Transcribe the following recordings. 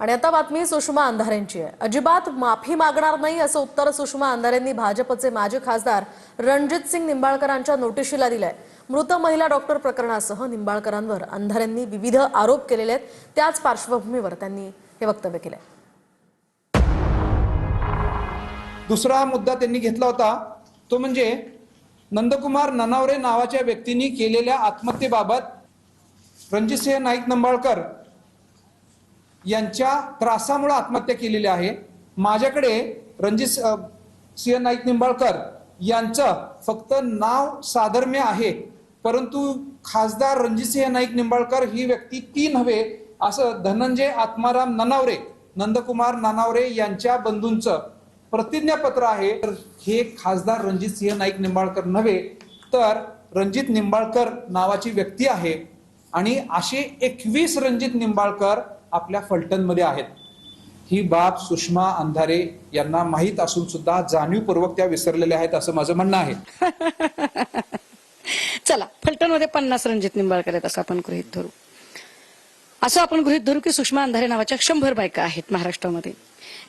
आणि आता बातमी सुषमा अंधारेंची आहे. अजिबात माफी मागणार नाही असं उत्तर सुषमा अंधारेंनी भाजपचे माजी खासदार रणजित सिंग निंबाळकरांच्या नोटिशीला दिलंय. मृत महिला डॉक्टर प्रकरणासह निंबाळकरांवर अंधारेंनी विविध आरोप केलेले आहेत. त्याच पार्श्वभूमीवर त्यांनी हे वक्तव्य केलंय. दुसरा मुद्दा त्यांनी घेतला होता तो म्हणजे नंदकुमार ननावरे नावाच्या व्यक्तींनी केलेल्या आत्महत्येबाबत रणजितसिंह नाईक निंबाळकर यांच्या त्रासामुळे आत्महत्या केलेली आहे. माझ्याकडे रणजित सिंह नाईक निंबाळकर यांचं फक्त नाव साधर्म्य आहे. परंतु खासदार रणजितसिंह नाईक निंबाळकर ही व्यक्ती ती नव्हे असं धनंजय आत्माराम ननावरे नंदकुमार नानावरे यांच्या बंधूंचं प्रतिज्ञापत्र आहे. तर हे खासदार रणजित सिंह नाईक निंबाळकर नव्हे तर रणजित निंबाळकर नावाची व्यक्ती आहे. आणि असे एकवीस रणजित निंबाळकर आपल्या फलटणमध्ये आहेत. ही बाब सुषमा अंधारे यांना माहीत असून सुद्धा जाणीवपूर्वक त्या विसरलेल्या आहेत असं माझं म्हणणं आहे. चला फलटणमध्ये पन्नास रणजित निंबाळकर आहेत असं आपण गृहित धरू. असं आपण गृहित धरू की सुषमा अंधारे नावाच्या शंभर बायका आहेत महाराष्ट्रामध्ये.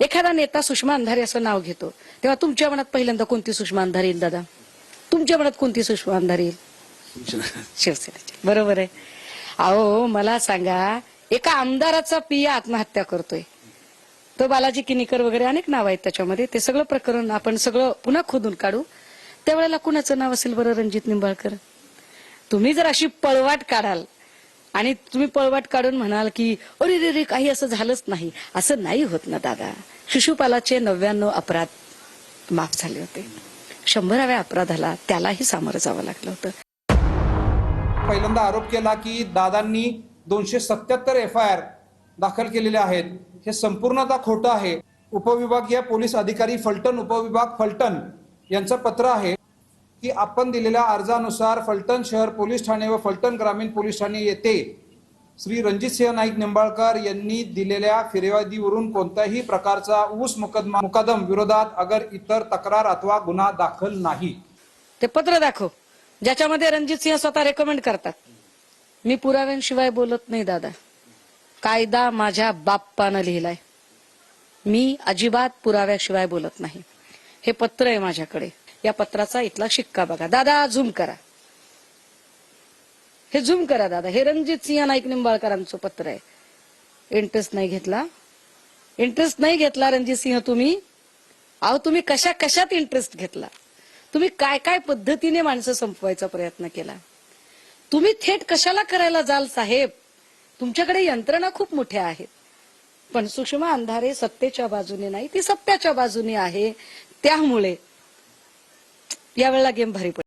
एखादा नेता सुषमा अंधारे असं नाव घेतो तेव्हा तुमच्या मनात पहिल्यांदा कोणती सुषमा अंधारे येईल दादा? तुमच्या मनात कोणती सुषमा अंधारे येईल? शिवसेनेची. बरोबर आहे. अहो मला सांगा एका आमदाराचा पिया आत्महत्या करतोय. तो बालाजी किनीकर वगैरे अनेक नाव आहेत त्याच्यामध्ये. ते सगळं प्रकरण आपण सगळं पुन्हा खोदून काढू. त्यावेळेला कुणाचं नाव असेल बरं रणजित निंबाळकर? तुम्ही जर अशी पळवाट काढाल आणि तुम्ही पळवाट काढून म्हणाल की अरे रे रे काही असं झालंच नाही. असं नाही होत ना दादा. शिशुपालाचे नव्याण्णव अपराध माफ झाले होते. शंभराव्या अपराधाला त्यालाही सामोरं जावं लागलं होतं. पहिल्यांदा आरोप केला की दादांनी दोनशे सत्याहत्तर एफ आय आर दाखल केलेले आहेत. हे संपूर्णतः खोटं आहे. उपविभागीय पोलीस अधिकारी फलटण उपविभाग फलटण यांचं पत्र आहे की आपण दिलेल्या अर्जानुसार फलटण शहर पोलीस ठाणे व फलटण ग्रामीण पोलीस ठाणे येथे श्री रणजितसिंह नाईक निंबाळकर यांनी दिलेल्या फिर्यादीवरून कोणत्याही प्रकारचा ऊस मुकदमा मुकदम विरोधात अगर इतर तक्रार अथवा गुन्हा दाखल नाही. ते पत्र दाखव. ज्याच्यामध्ये रणजित सिंह स्वतः रेकमेंड करतात. मी पुराव्यांशिवाय बोलत नाही दादा. कायदा माझ्या बाप्पानं लिहिलाय. मी अजिबात पुराव्याशिवाय बोलत नाही. हे पत्र आहे माझ्याकडे. या पत्राचा इथला शिक्का बघा. दादा झूम करा. हे झूम करा दादा. हे रणजित सिंह नाईक निंबाळकरांचं पत्र आहे. इंटरेस्ट नाही घेतला. इंटरेस्ट नाही घेतला रणजित सिंह तुम्ही. अहो तुम्ही कशा कशात इंटरेस्ट घेतला? तुम्ही काय काय पद्धतीने माणसं संपवायचा प्रयत्न केला? तुम्ही थेट कशाला करायला जाल साहेब? तुमच्याकडे यंत्रणा खूप मोठ्या आहेत. पण सुषमा अंधारे सत्तेच्या बाजूने नाही ती सत्याच्या बाजूने आहे. त्यामुळे यावेळेला गेम भारी पडेल.